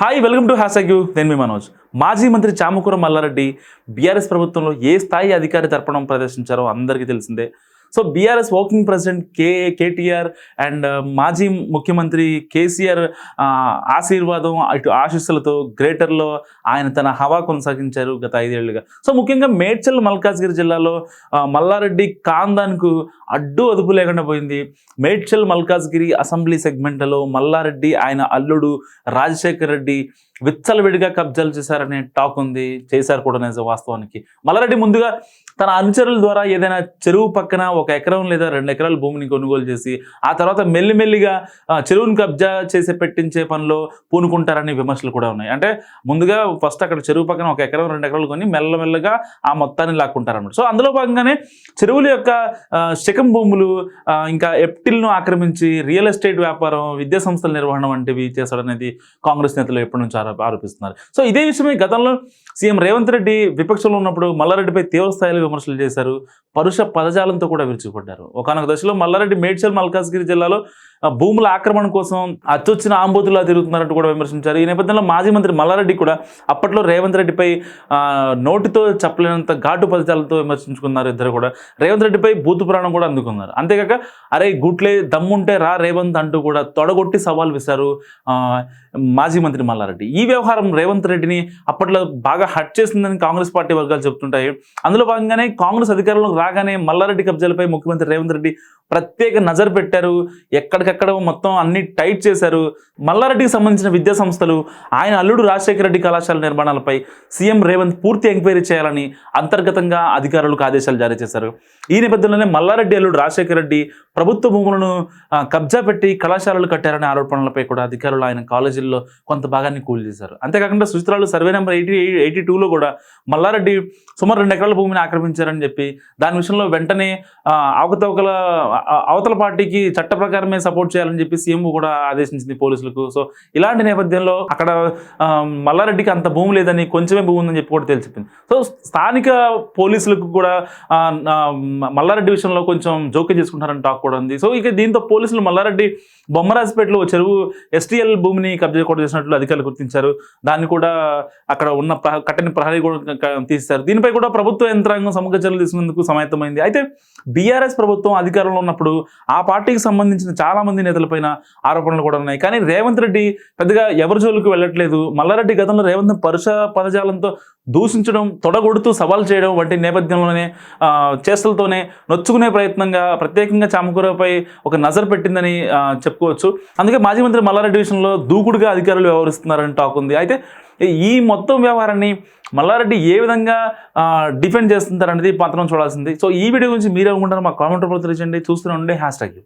Hi welcome to hash you నేను మీ మనోజ్. మాజీ మంత్రి చామకూర మల్లారెడ్డి బీఆర్ఎస్ ప్రభుత్వంలో ఏ స్థాయి అధికారి తర్పణం ప్రదర్శించారో అందరికీ తెలిసిందే. So BRS working president K KTR and uh, మాజీ ముఖ్యమంత్రి కేసీఆర్ uh, ఆశీర్వాదం ఇటు ఆశీస్సులతో గ్రేటర్లో ఆయన తన హవా కొనసాగించారు గత ఐదేళ్ళుగా. సో ముఖ్యంగా మేడ్చల్ మల్కాజ్గిరి జిల్లాలో uh, మల్లారెడ్డి కాందాన్కు అడ్డు అదుపు లేకుండా పోయింది. మేడ్చల్ మల్కాజ్గిరి అసెంబ్లీ సెగ్మెంట్లో మల్లారెడ్డి ఆయన అల్లుడు రాజశేఖర్ రెడ్డి విచ్చలవిడిగా కబ్జాలు చేశారనే టాక్ ఉంది చేశారు కూడా నిజం వాస్తవానికి. మల్లారెడ్డి ముందుగా తన అనుచరుల ద్వారా ఏదైనా చెరువు పక్కన ఒక ఎకరం లేదా రెండు ఎకరాల భూమిని కొనుగోలు చేసి ఆ తర్వాత మెల్లిమెల్లిగా చెరువును కబ్జా చేసి పెట్టించే పనిలో పూనుకుంటారనే విమర్శలు కూడా ఉన్నాయి. అంటే ముందుగా ఫస్ట్ అక్కడ చెరువు పక్కన ఒక ఎకరం రెండు ఎకరాలు కొని మెల్లమెల్లగా ఆ మొత్తాన్ని లాక్కుంటారన్నమాట. సో అందులో భాగంగానే చెరువుల యొక్క శకం భూములు ఇంకా ఎప్టిల్ను ఆక్రమించి రియల్ ఎస్టేట్ వ్యాపారం విద్యా సంస్థల నిర్వహణ వంటివి చేశాడనేది కాంగ్రెస్ నేతలు ఎప్పటి నుంచి ఆరోపిస్తున్నారు. సో ఇదే విషయమే గతంలో సీఎం రేవంత్ రెడ్డి విపక్షంలో ఉన్నప్పుడు మల్లారెడ్డిపై తీవ్ర స్థాయిలో విమర్శలు చేశారు. పరుష పదజాలంతో కూడా విరుచుకుపడ్డారు. ఒకనొక దశలో మల్లారెడ్డి మేడ్చల్ మల్కాజ్గిరి జిల్లాలో భూముల ఆక్రమణ కోసం అచ్చొచ్చిన ఆంబోతులా తిరుగుతున్నారంటూ కూడా విమర్శించారు. ఈ నేపథ్యంలో మాజీ మంత్రి మల్లారెడ్డి కూడా అప్పట్లో రేవంత్ రెడ్డిపై నోటితో చెప్పలేనంత ఘాటు పదజాలతో విమర్శించుకున్నారు ఇద్దరు కూడా. రేవంత్ రెడ్డిపై బూతు పురాణం కూడా అందుకున్నారు. అంతేకాక అరే గుట్లే దమ్ముంటే రా రేవంత్ అంటూ కూడా తొడగొట్టి సవాల్ విసారు మాజీ మంత్రి మల్లారెడ్డి. ఈ వ్యవహారం రేవంత్ రెడ్డిని అప్పట్లో బాగా హట్ చేసిందని కాంగ్రెస్ పార్టీ వర్గాలు చెప్తుంటాయి అందులో భాగంగానే కాంగ్రెస్ అధికారంలోకి రాగానే మల్లారెడ్డి కబ్జాలపై ముఖ్యమంత్రి రేవంత్ రెడ్డి ప్రత్యేక నజర్ పెట్టారు. ఎక్కడికక్కడ మొత్తం అన్ని టైట్ చేశారు. మల్లారెడ్డికి సంబంధించిన విద్యా సంస్థలు ఆయన అల్లుడు రాజశేఖర రెడ్డి కళాశాల నిర్మాణాలపై సీఎం రేవంత్ పూర్తి ఎంక్వైరీ చేయాలని అంతర్గతంగా అధికారులకు ఆదేశాలు జారీ చేశారు. ఈ నేపథ్యంలోనే మల్లారెడ్డి అల్లుడు రాజశేఖర రెడ్డి ప్రభుత్వ భూములను కబ్జా పెట్టి కళాశాలలు కట్టారనే ఆరోపణలపై కూడా అధికారులు ఆయన కాలేజీల్లో కొంత భాగాన్ని కూల్ చేశారు. అంతేకాకుండా సుచిత్రాలు సర్వే నెంబర్ ఎయిటీ ఎయిటీ టూలో కూడా మల్లారెడ్డి సుమారు రెండు ఎకరాల భూమిని ఆక్రమించారని చెప్పి దాని విషయంలో వెంటనే అవకతవకల అవతల పార్టీకి చట్ట ప్రకారమే సపోర్ట్ చేయాలని చెప్పి సీఎం కూడా ఆదేశించింది పోలీసులకు. సో ఇలాంటి నేపథ్యంలో అక్కడ మల్లారెడ్డికి అంత భూమి లేదని కొంచెమే భూమి ఉందని చెప్పి కూడా తెలిసిపోయింది సో స్థానిక పోలీసులకు కూడా మల్లారెడ్డి విషయంలో కొంచెం జోక్యం చేసుకుంటారని టాక్ కూడా ఉంది. సో ఇక దీంతో పోలీసులు మల్లారెడ్డి బొమ్మరాజపేటలో చెరువు ఎస్టీఎల్ భూమిని కబ్జా కూడా చేసినట్లు అధికారులు గుర్తించారు. దాన్ని కూడా అక్కడ ఉన్న కట్టని ప్రహరీ కూడా తీస్తారు తీశారు దీనిపై కూడా ప్రభుత్వ యంత్రాంగం సమగ్ర చర్యలు తీసుకునేందుకు సమాయత్తమైంది. అయితే బీఆర్ఎస్ ప్రభుత్వం అధికారంలో ఉన్నప్పుడు ఆ పార్టీకి సంబంధించిన చాలా మంది నేతలపైన ఆరోపణలు కూడా ఉన్నాయి. కానీ రేవంత్ రెడ్డి పెద్దగా ఎవరి జోలికి వెళ్ళట్లేదు. మల్లారెడ్డి గతంలో రేవంత్ పరుష పదజాలంతో దూషించడం తొడగొడుతూ సవాల్ చేయడం వంటి నేపథ్యంలోనే చేష్టలతోనే నొచ్చుకునే ప్రయత్నంగా ప్రత్యేకంగా చామకూరపై ఒక నజర్ పెట్టిందని చెప్పుకోవచ్చు. అందుకే మాజీ మంత్రి మల్లారెడ్డి విషయంలో దూకుడుగా అధికారులు వ్యవహరిస్తున్నారని టాక్ ఉంది. అయితే ఈ మొత్తం వ్యవహారాన్ని మల్లారెడ్డి ఏ విధంగా డిఫెండ్ చేస్తుంటారనేది మాత్రం చూడాల్సింది. సో ఈ వీడియో గురించి మీరు మా కామెంట్ రూపంలో తెలియజేయండి. చూస్తూనే ఉండే హ్యాష్ ట్యాగ్